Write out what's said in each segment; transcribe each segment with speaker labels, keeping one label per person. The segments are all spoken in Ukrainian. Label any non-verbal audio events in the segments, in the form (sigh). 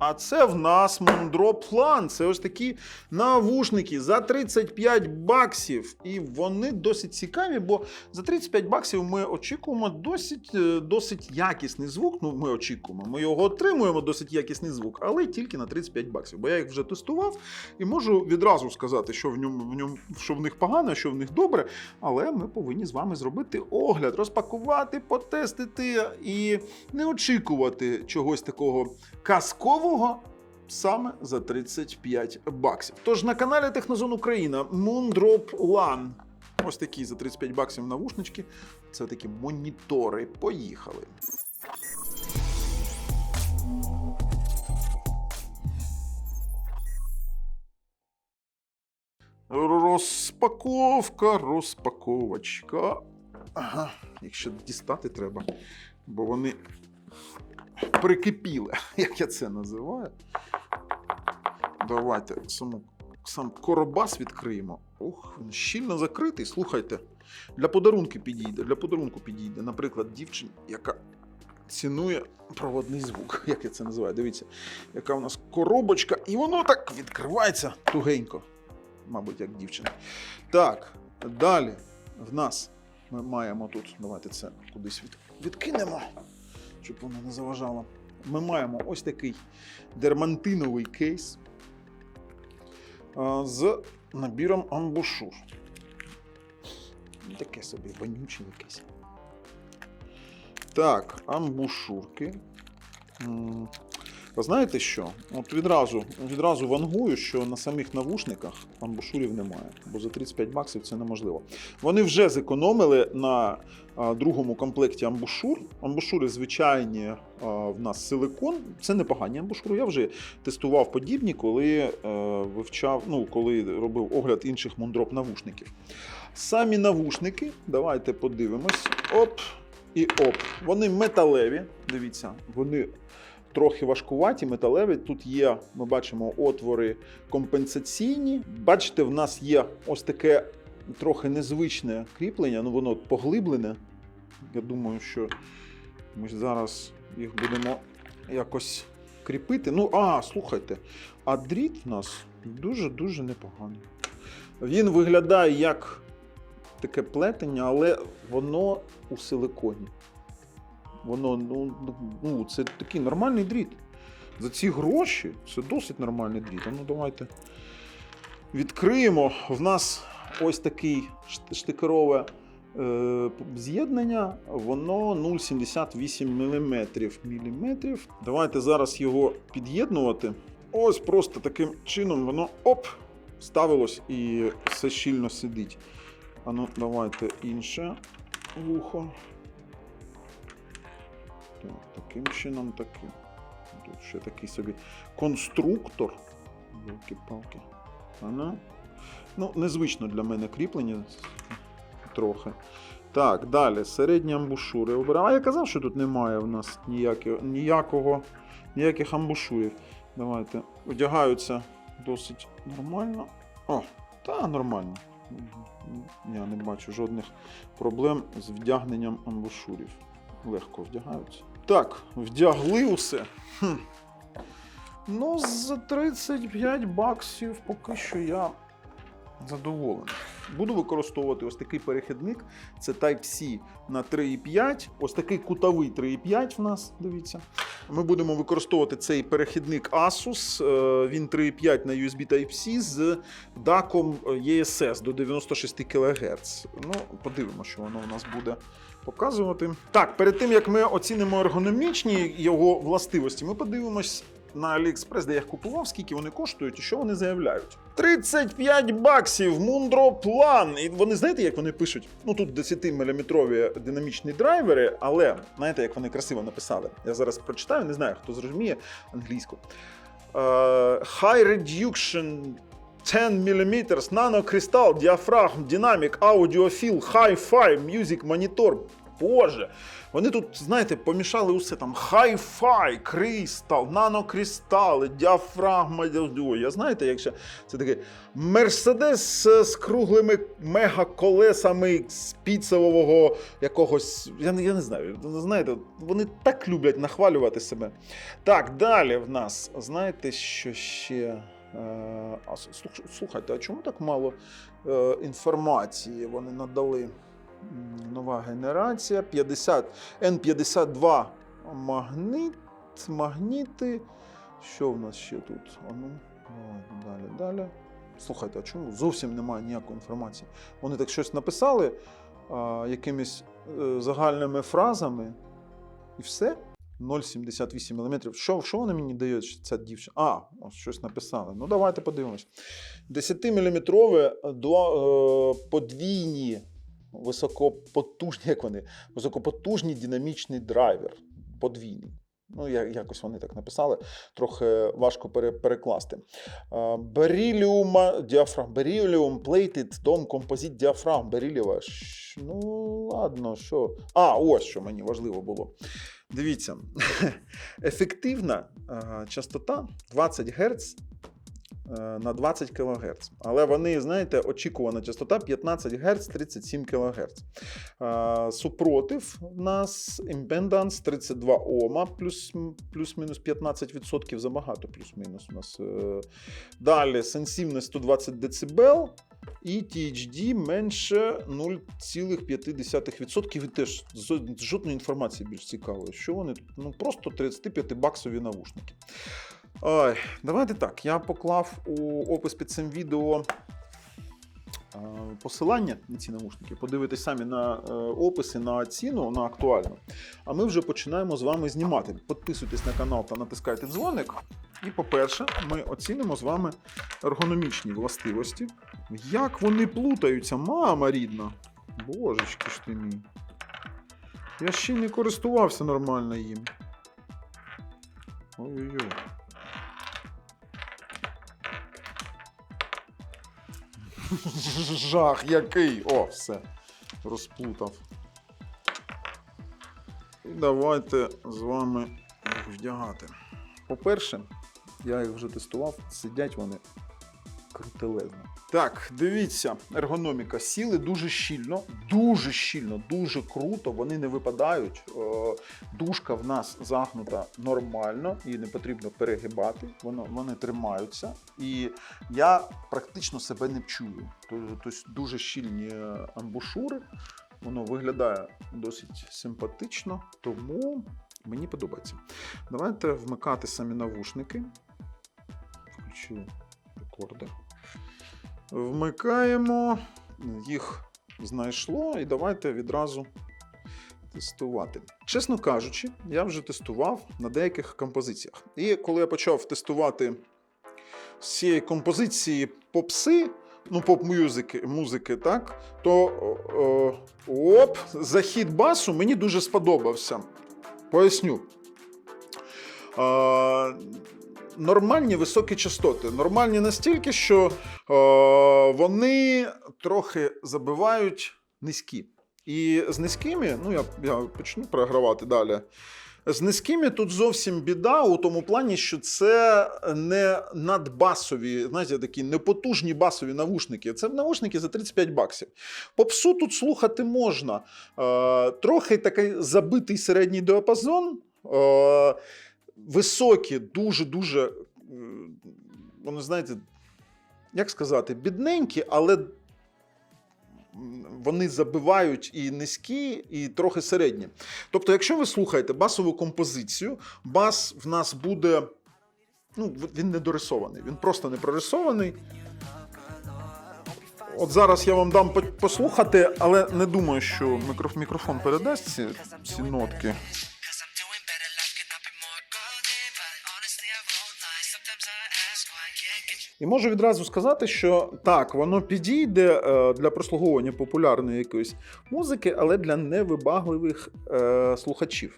Speaker 1: А це в нас Мондроплан. Це ось такі навушники за 35 баксів. І вони досить цікаві, бо за 35 баксів ми очікуємо досить, е, досить якісний звук. Ну, ми очікуємо. Ми його отримуємо досить якісний звук, але тільки на 35 баксів. Бо я їх вже тестував і можу відразу сказати, що в ньому, в ньому що в них погано, що в них добре. Але ми повинні з вами зробити огляд, розпакувати, потестити і не очікувати чогось такого казкового саме за 35 баксів. Тож на каналі Технозон Україна Moondrop LAN. Ось такі за 35 баксів навушнички. Це такі монітори. Поїхали. Розпаковка, розпаковочка. Ага, їх ще дістати треба, бо вони прикипіли, (laughs) як я це називаю. Давайте саму, сам коробас відкриємо. Ох, він щільно закритий. Слухайте, для подарунку підійде. Для подарунку підійде. Наприклад, дівчині, яка цінує проводний звук, (laughs) як я це називаю. Дивіться, яка у нас коробочка, і воно так відкривається тугенько. Мабуть, як дівчина. Так, далі в нас ми маємо тут. Давайте це кудись від, відкинемо щоб воно не заважало. Ми маємо ось такий дермантиновий кейс з набіром амбушур. Таке собі вонючий якесь. Так, амбушурки. Знаєте що? От відразу, відразу вангую, що на самих навушниках амбушурів немає, бо за 35 баксів це неможливо. Вони вже зекономили на а, другому комплекті амбушур. Амбушури звичайні а, в нас силикон. Це непогані амбушури. Я вже тестував подібні, коли е, вивчав, ну коли робив огляд інших мундроп навушників. Самі навушники, давайте подивимось. Оп і оп. Вони металеві. Дивіться, вони трохи важкуваті, металеві. Тут є, ми бачимо, отвори компенсаційні. Бачите, в нас є ось таке трохи незвичне кріплення, ну воно поглиблене. Я думаю, що ми зараз їх будемо якось кріпити. Ну, а, слухайте, а дріт в нас дуже-дуже непоганий. Він виглядає як таке плетення, але воно у силиконі. Воно, ну, ну, це такий нормальний дріт. За ці гроші це досить нормальний дріт. Ну, давайте відкриємо. В нас ось такий штикерове е, з'єднання, воно 0,78 мм. міліметрів. Давайте зараз його під'єднувати. Ось просто таким чином воно оп! Ставилось і все щільно сидить. А ну, давайте інше вухо. Так, таким чином таким. Тут ще такий собі конструктор. Палки. Ага. Ну, незвично для мене кріплення трохи. Так, далі. Середні амбушури обираю. А я казав, що тут немає в нас ніякого, ніякого, ніяких амбушурів. Давайте. Одягаються досить нормально. О, та нормально. Я не бачу жодних проблем з вдягненням амбушурів. Легко вдягаються. Так, вдягли усе. Хм. Ну, за 35 баксів поки що я задоволений. Буду використовувати ось такий перехідник. Це Type-C на 3,5. Ось такий кутовий 3,5 в нас. Дивіться. Ми будемо використовувати цей перехідник Asus. е, Він 3,5 на USB Type-C з DAC ESS до 96 кГц. Ну, подивимося, що воно у нас буде показувати. Так, перед тим як ми оцінимо ергономічні його властивості, ми подивимось на AliExpress, де я їх купував, скільки вони коштують і що вони заявляють. 35 баксів Plan. І вони знаєте, як вони пишуть? Ну тут 10-мм динамічні драйвери, але знаєте, як вони красиво написали. Я зараз прочитаю, не знаю, хто зрозуміє англійську. Е, high Reduction 10 мм, Nano Crystal, Diaphragm, Dynamic, Audiophile, Hi-Fi, Music Monitor, Боже. Вони тут, знаєте, помішали усе там хай-фай, кристал, нанокристали, діафрагма. Я знаєте, якщо це такий мерседес з круглими мегаколесами з піцевого якогось. Я, я не знаю. Знаєте, вони так люблять нахвалювати себе. Так, далі в нас, знаєте, що ще. Е, А, слухайте, а чому так мало е, інформації вони надали? Нова генерація 50 N52 магніт, магніти. Що в нас ще тут? А ну, далі, далі. Слухайте, а чому зовсім немає ніякої інформації? Вони так щось написали а, якимись е, загальними фразами, і все. 0,78 мм. Що, що вони мені дають, ця дівчина? А, ось щось написали. Ну, давайте подивимось. 10-мм е, подвійні високопотужні, як вони? Високопотужний динамічний драйвер. Подвійний. Ну, якось вони так написали, трохи важко перекласти. Беріліум діафрагм. Беріліум plated dome composite діафрагм. Берілієва. Щ- Ну, ладно, що. А, ось що мені важливо було. Дивіться, (laughs) ефективна частота 20 Гц на 20 кГц. Але вони, знаєте, очікувана частота 15 Гц 37 кГц. Е, Супротив у нас імпенданс 32 Ома, плюс, плюс-мінус 15% забагато, плюс-мінус у нас. е. Далі сенсивність 120 дБ. І THD менше 0,5%. І теж жодної інформації більш цікавої. Що вони тут? Ну просто 35 баксові навушники. Давайте так. Я поклав у опис під цим відео е, посилання на ці навушники. Подивитись самі на е, описи, на ціну, на актуальну. А ми вже починаємо з вами знімати. Підписуйтесь на канал та натискайте дзвоник. І, по-перше, ми оцінимо з вами ергономічні властивості. Як вони плутаються, мама рідна. Божечки ж ти мій. Я ще не користувався нормально їм. Ой-ой-ой. (laughs) Жах який! О, все. Розплутав. І давайте з вами вдягати. По-перше, я їх вже тестував, сидять вони крутелезно. Так, дивіться, ергономіка. Сіли дуже щільно, дуже щільно, дуже круто. Вони не випадають. Е, Дужка в нас загнута нормально і не потрібно перегибати. Воно, вони тримаються. І я практично себе не чую. Тобто дуже щільні амбушури. Воно виглядає досить симпатично, тому мені подобається. Давайте вмикати самі навушники. Включу рекордер. Вмикаємо, їх знайшло, і давайте відразу тестувати. Чесно кажучи, я вже тестував на деяких композиціях. І коли я почав тестувати з цієї композиції попси, ну, поп-музики, музики, так, то о, о, оп, захід басу мені дуже сподобався. Поясню. Е, нормальні високі частоти. Нормальні настільки, що е, вони трохи забивають низькі. І з низькими, ну я, я почну програвати далі. З низькими тут зовсім біда у тому плані, що це не надбасові, знаєте, такі непотужні басові навушники. Це навушники за 35 баксів. Попсу тут слухати можна. Е, трохи такий забитий середній діапазон. Високі, дуже-дуже, е, вони, знаєте, як сказати, бідненькі, але вони забивають і низькі, і трохи середні. Тобто, якщо ви слухаєте басову композицію, бас в нас буде. Ну, він не дорисований, він просто не прорисований. От зараз я вам дам по- послухати, але не думаю, що мікроф- мікрофон передасть ці, ці нотки. І можу відразу сказати, що так, воно підійде е, для прослуговування популярної якоїсь музики, але для невибагливих е, слухачів.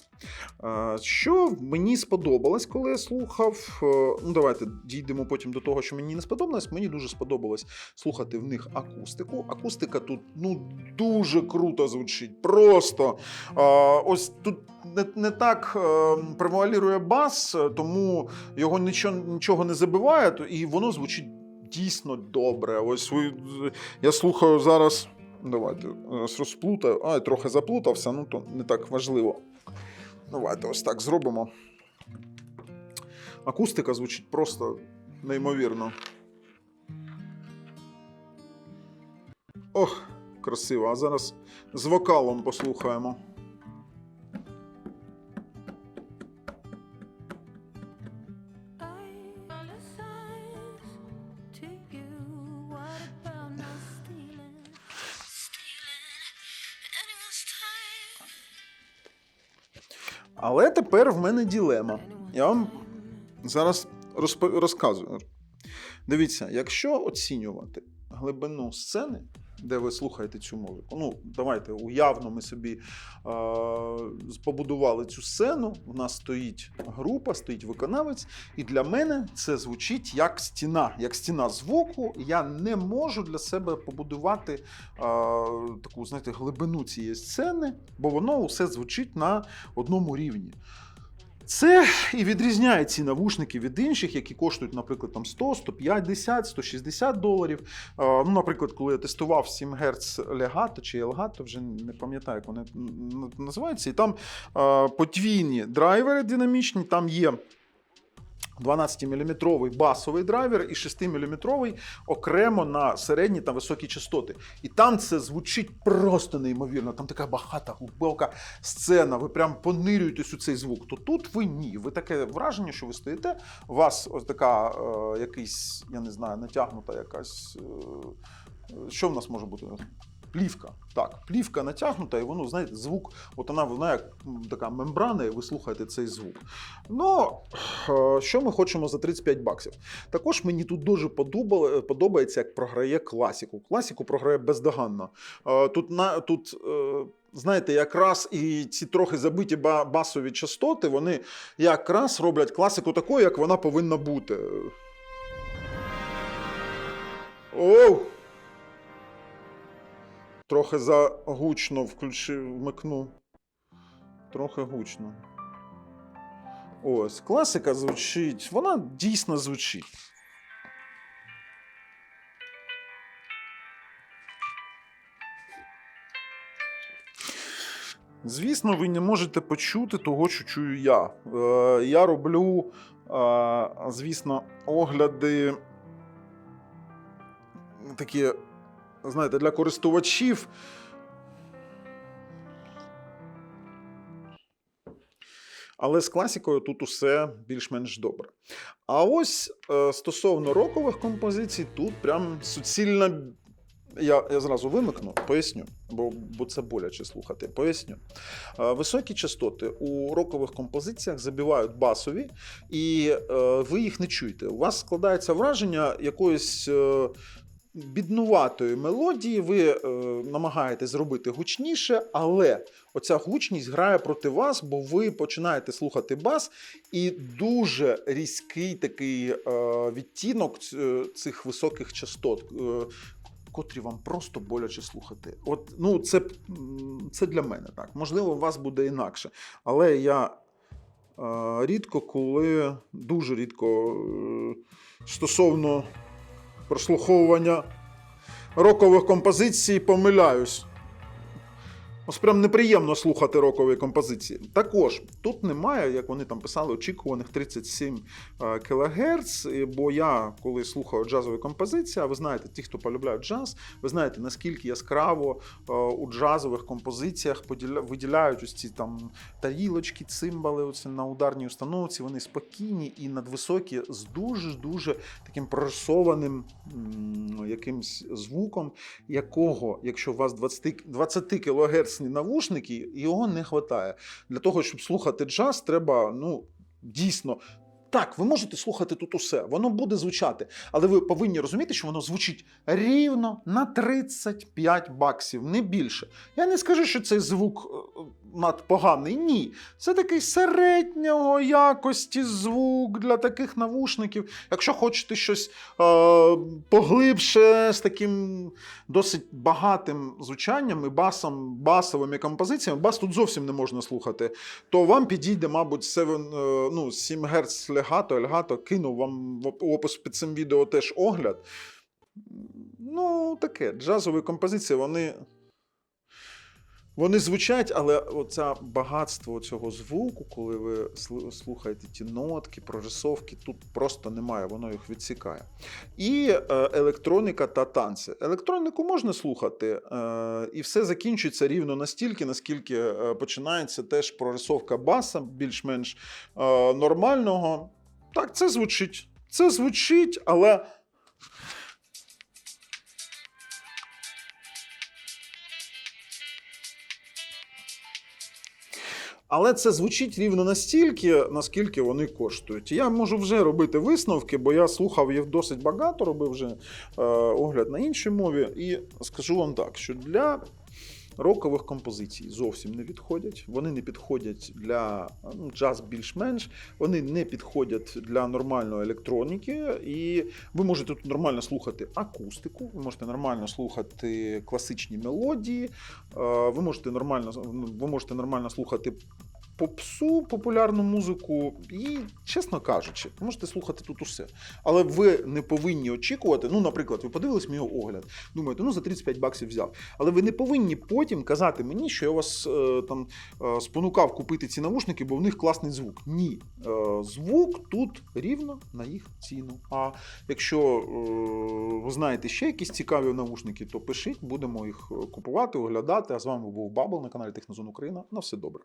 Speaker 1: Що мені сподобалось, коли я слухав. е, Ну, давайте дійдемо потім до того, що мені не сподобалось. Мені дуже сподобалось слухати в них акустику. Акустика тут ну дуже круто звучить. Просто ось тут не, не так е, превалірує бас, тому його нічого, нічого не забиває, і воно звучить дійсно добре. Ось я слухаю зараз. Давайте е, розплутаю. А, трохи заплутався, ну то не так важливо. Давайте ось так зробимо. Акустика звучить просто неймовірно. Ох, красиво. А зараз з вокалом послухаємо. Але тепер в мене ділема. Я вам зараз розп- розказую. Дивіться, якщо оцінювати глибину сцени, де ви слухаєте цю музику, ну давайте уявно ми собі е- побудували цю сцену. У нас стоїть група, стоїть виконавець, і для мене це звучить як стіна, як стіна звуку. Я не можу для себе побудувати е- таку, знаєте, глибину цієї сцени, бо воно усе звучить на одному рівні. Це і відрізняє ці навушники від інших, які коштують, наприклад, там 100, 150, 160 доларів. Ну, наприклад, коли я тестував 7 Гц Legato чи Elgato, вже не пам'ятаю, як вони називаються, і там подвійні драйвери динамічні, там є. 12-мм басовий драйвер і 6-мм окремо на середні та високі частоти. І там це звучить просто неймовірно. Там така багата, глибока сцена. Ви прям понирюєтесь у цей звук. То тут ви ні. Ви таке враження, що ви стоїте. У вас ось така е, якийсь, я не знаю, натягнута якась. Е, що в нас може бути? Плівка. Так, плівка натягнута, і воно, знаєте, звук, от вона, вона як така мембрана, і ви слухаєте цей звук. Ну, е, що ми хочемо за 35 баксів? Також мені тут дуже подобається, як програє класіку. Класіку програє бездоганно. Е, Тут, тут е, знаєте, якраз і ці трохи забиті басові частоти, вони якраз роблять класику такою, як вона повинна бути. Оу! Трохи загучно включив, вмикну. Трохи гучно. Ось, класика звучить, вона дійсно звучить. Звісно, ви не можете почути того, що чую я. Е, я роблю, е, звісно, огляди такі, знаєте, для користувачів. Але з класикою тут усе більш-менш добре. А ось е, стосовно рокових композицій, тут прям суцільна. Я, я зразу вимикну, поясню, бо, бо це боляче слухати. Поясню. Е, високі частоти у рокових композиціях забивають басові, і е, ви їх не чуєте. У вас складається враження якоїсь. Біднуватої мелодії ви е, намагаєтесь зробити гучніше, але оця гучність грає проти вас, бо ви починаєте слухати бас, і дуже різкий такий е, відтінок цих високих частот, е, котрі вам просто боляче слухати. От, ну, це, це для мене так. Можливо, у вас буде інакше. Але я е, рідко, коли дуже рідко е, стосовно прослуховування рокових композицій помиляюсь. Ось прям неприємно слухати рокові композиції. Також тут немає, як вони там писали, очікуваних 37 е, кГц, бо я, коли слухаю джазові композиції, а ви знаєте, ті, хто полюбляють джаз, ви знаєте, наскільки яскраво е, у джазових композиціях виділяють ось ці там тарілочки, цимбали оце на ударній установці, вони спокійні і надвисокі з дуже-дуже таким прорисованим якимсь звуком, якого, якщо у вас 20, 20 кГц навушники, його не вистачає. Для того, щоб слухати джаз, треба ну, дійсно. Так, ви можете слухати тут усе, воно буде звучати, але ви повинні розуміти, що воно звучить рівно на 35 баксів, не більше. Я не скажу, що цей звук е, надпоганий. Ні. Це такий середнього якості звук для таких навушників. Якщо хочете щось е, поглибше з таким досить багатим звучанням і басом, басовими композиціями, бас тут зовсім не можна слухати, то вам підійде, мабуть, 7, е, ну, 7 Гц легато, ельгато, кину вам в опис під цим відео теж огляд. Ну, таке, джазові композиції, вони. Вони звучать, але оце багатство цього звуку, коли ви слухаєте ті нотки, прорисовки, тут просто немає, воно їх відсікає. І е, електроніка та танці. Електроніку можна слухати, е, і все закінчується рівно настільки, наскільки е, починається теж прорисовка баса, більш-менш нормального. Так, це звучить. Це звучить, але. Але це звучить рівно настільки, наскільки вони коштують. Я можу вже робити висновки, бо я слухав їх досить багато, робив вже е, огляд на іншій мові. І скажу вам так, що для рокових композицій зовсім не відходять. Вони не підходять для ну, джаз більш-менш, вони не підходять для нормальної електроніки. І ви можете тут нормально слухати акустику, ви можете нормально слухати класичні мелодії, е, ви можете нормально, ви можете нормально слухати попсу, популярну музику, і, чесно кажучи, можете слухати тут усе. Але ви не повинні очікувати. Ну, наприклад, ви подивились мій огляд, думаєте, ну за 35 баксів взяв. Але ви не повинні потім казати мені, що я вас е, там е, спонукав купити ці навушники, бо в них класний звук. Ні. Е, звук тут рівно на їх ціну. А якщо ви знаєте ще якісь цікаві навушники, то пишіть, будемо їх купувати, оглядати. А з вами був Бабл на каналі Технозон Україна. На все добре.